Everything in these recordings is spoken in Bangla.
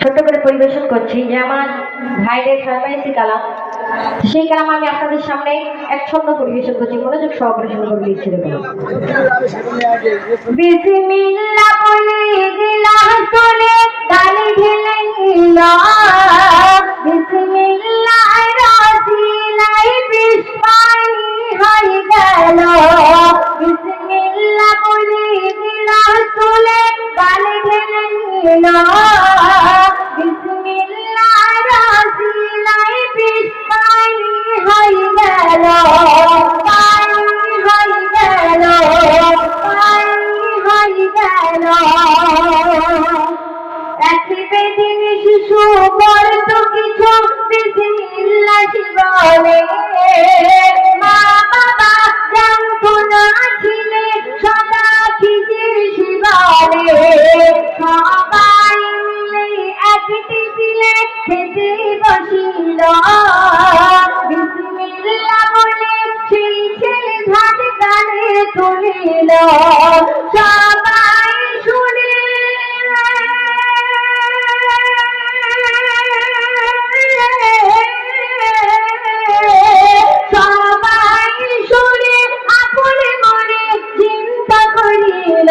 ছোট্ট করে পরিবেশন করছি যে আমার ভাইদের ফরমাইশি কালাম। সেই কালাম আমি আপনাদের সামনে এক ছন্দ পরিবেশন করছি মনোযোগ সহকারে শুরু করে নিল বিসমিল্লাহ রাসিলাই বিস্মানি হয়ে গেল হয়ে হয়ে দিলে খেতে বসিল। বিসমিল্লাহ বলে সেই ছেলে ভাত গানে তুলিল। সবাই শুনে সবাই শুনে আপনে মনে চিন্তা করিল।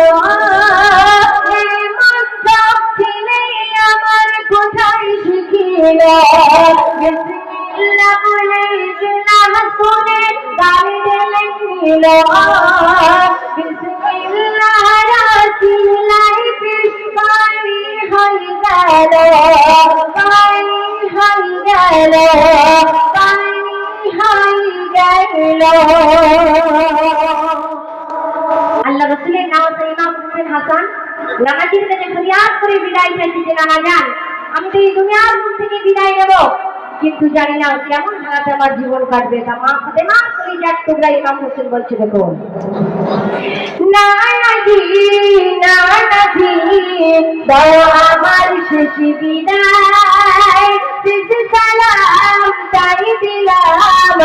আল্লাহ রসুলের নাম ইমাম হোসেন হাসান। নানাজির কাছে ফরিয়াদ করে বিদায় চাইছি যে নানা যান। আমি তো এই দুনিয়ার মুখ থেকে বিদায় নেব। কিন্তু জানি না কেমন হালাতে আমার জীবন কাটবে। তা মা ফাতে মা করে যাক, তোমরা ইমাম হোসেন বলছে দেখো। নানাজি নানাজি দাও আমার শেষ বিদায়। শেষ সালাম তাই দিলাম।